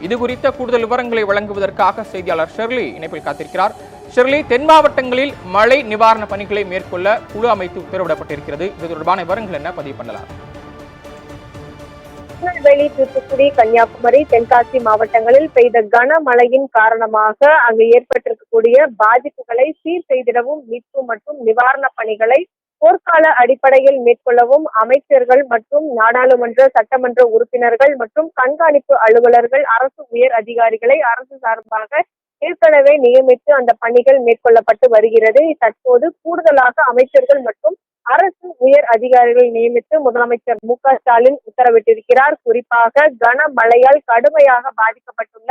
இது குறித்த கூடுதல் விவரங்களை வழங்குவதற்காக செய்தியாளர் ஷெர்லி இணைப்பில் காத்திருக்கிறார். ஷெர்லி தென் மாவட்டங்களில் மழை நிவாரண பணிகளை மேற்கொள்ள குழு அமைத்து உத்தரவிடப்பட்டிருக்கிறது. இது தொடர்பான விவரங்கள் என்ன? பதிவு பண்ணலாம். திருநெல்வேலி தூத்துக்குடி கன்னியாகுமரி தென்காசி மாவட்டங்களில் பெய்த கனமழையின் காரணமாக அங்கு ஏற்பட்டிருக்கக்கூடிய பாதிப்புகளை சீர் செய்திடவும் மீட்பு மற்றும் நிவாரண பணிகளை போர்க்கால அடிப்படையில் மேற்கொள்ளவும் அமைச்சர்கள் மற்றும் நாடாளுமன்ற சட்டமன்ற உறுப்பினர்கள் மற்றும் கண்காணிப்பு அலுவலர்கள் அரசு உயர் அதிகாரிகளை அரசு சார்பாக ஏற்கனவே நியமித்து அந்த பணிகள் மேற்கொள்ளப்பட்டு வருகிறது. தற்போது கூடுதலாக அமைச்சர்கள் மற்றும் அரசு உயர் அதிகாரிகள் நியமித்து முதலமைச்சர் மு க ஸ்டாலின் உத்தரவிட்டிருக்கிறார். குறிப்பாக கனமழையால் கடுமையாக பாதிக்கப்பட்டுள்ள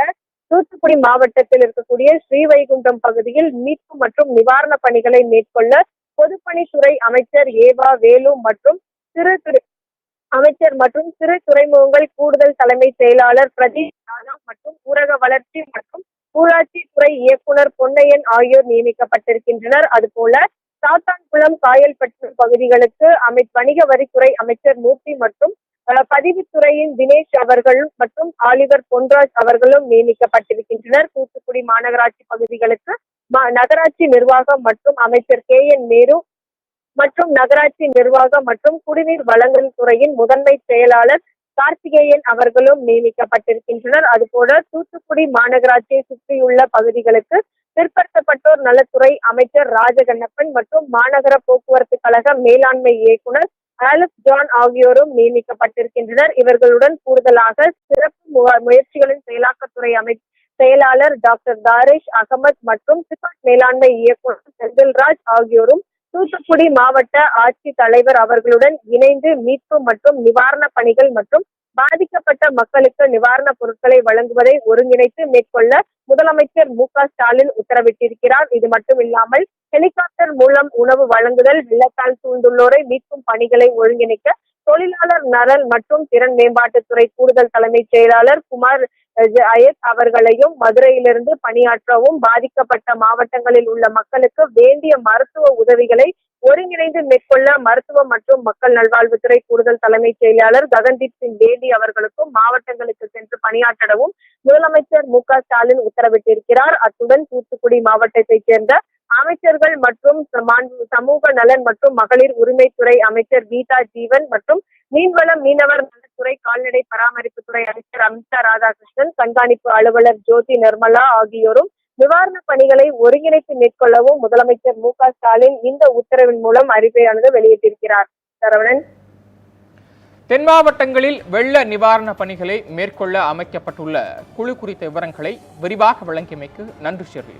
தூத்துக்குடி மாவட்டத்தில் இருக்கக்கூடிய ஸ்ரீவைகுண்டம் பகுதியில் மீட்பு மற்றும் நிவாரண பணிகளை மேற்கொள்ள பொதுப்பணித்துறை அமைச்சர் ஏவா வேலு மற்றும் சிறு துறை அமைச்சர் மற்றும் சிறு துறைமுகங்கள் கூடுதல் தலைமை செயலாளர் பிரதீப் ராணா மற்றும் ஊரக வளர்ச்சி மற்றும் ஊராட்சி துறை இயக்குனர் பொன்னையன் ஆகியோர் நியமிக்கப்பட்டிருக்கின்றனர். அதுபோல சாத்தான்குளம் காயல்பட்டு பகுதிகளுக்கு அமை வணிக வரித்துறை அமைச்சர் மூர்த்தி மற்றும் பதிவுத்துறையின் தினேஷ் அவர்களும் மற்றும் ஆலிவர் பொன்ராஜ் அவர்களும் நியமிக்கப்பட்டிருக்கின்றனர். தூத்துக்குடி மாநகராட்சி பகுதிகளுக்கு நகராட்சி நிர்வாகம் மற்றும் அமைச்சர் கே. என். நேரு மற்றும் நகராட்சி நிர்வாகம் மற்றும் குடிநீர் வழங்கல் துறையின் முதன்மை செயலாளர் கார்த்திகேயன் அவர்களும் நியமிக்கப்பட்டிருக்கின்றனர். அதுபோல தூத்துக்குடி மாநகராட்சியை சுற்றியுள்ள பகுதிகளுக்கு பிற்படுத்தப்பட்டோர் நலத்துறை அமைச்சர் ராஜகண்ணப்பன் மற்றும் மாநகர போக்குவரத்து கழக மேலாண்மை இயக்குனர் ஆலிஸ் ஜான் ஆகியோரும் நியமிக்கப்பட்டிருக்கின்றனர். இவர்களுடன் கூடுதலாக சிறப்பு முயற்சிகளின் செயலாக்கத்துறை அமை செயலாளர் டாக்டர் தாரிஷ் அகமத் மற்றும் சிபட் மேலாண்மை இயக்குனர் செந்தில்ராஜ் ஆகியோரும் தூத்துக்குடி மாவட்ட ஆட்சி தலைவர் அவர்களுடன் இணைந்து மீட்பு மற்றும் நிவாரண பணிகள் மற்றும் பாதிக்கப்பட்ட மக்களுக்கு நிவாரணப் பொருட்களை வழங்குவதை ஒருங்கிணைத்து மேற்கொள்ள முதலமைச்சர் மு க ஸ்டாலின் உத்தரவிட்டிருக்கிறார். இது மட்டுமில்லாமல் ஹெலிகாப்டர் மூலம் உணவு வழங்குதல் வெள்ளத்தால் சூழ்ந்துள்ளோரை மீட்கும் பணிகளை ஒருங்கிணைக்க தொழிலாளர் நலன் மற்றும் திறன் மேம்பாட்டுத்துறை கூடுதல் தலைமைச் செயலாளர் குமார் அயத் அவர்களையும் மதுரையிலிருந்து பணியாற்றவும் பாதிக்கப்பட்ட மாவட்டங்களில் உள்ள மக்களுக்கு வேண்டிய மருத்துவ உதவிகளை ஒருங்கிணைந்து மேற்கொள்ள மருத்துவ மற்றும் மக்கள் நல்வாழ்வுத்துறை கூடுதல் தலைமைச் செயலாளர் ககன்தீப் சிங் பேடி அவர்களுக்கும் மாவட்டங்களுக்கு சென்று பணியாற்றிடவும் முதலமைச்சர் மு ஸ்டாலின் உத்தரவிட்டிருக்கிறார். அத்துடன் தூத்துக்குடி மாவட்டத்தைச் சேர்ந்த அமைச்சர்கள் மற்றும் சமூக நலன் மற்றும் மகளிர் உரிமைத்துறை அமைச்சர் கீதா ஜீவன் மற்றும் மீன்வளம் மீனவர் நலத்துறை கால்நடை பராமரிப்புத்துறை அமைச்சர் அமிதா ராதாகிருஷ்ணன் கண்காணிப்பு அலுவலர் ஜோதி நிர்மலா ஆகியோரும் நிவாரண பணிகளை ஒருங்கிணைத்து மேற்கொள்ளவும் முதலமைச்சர் மு க ஸ்டாலின் இந்த உத்தரவின் மூலம் அறிக்கையானது வெளியிட்டிருக்கிறார். சரவணன். தென் மாவட்டங்களில் வெள்ள நிவாரண பணிகளை மேற்கொள்ள அமைக்கப்பட்டுள்ள குழு குறித்த விவரங்களை விரிவாக வழங்கியமைக்கு நன்றி ஷெர்லி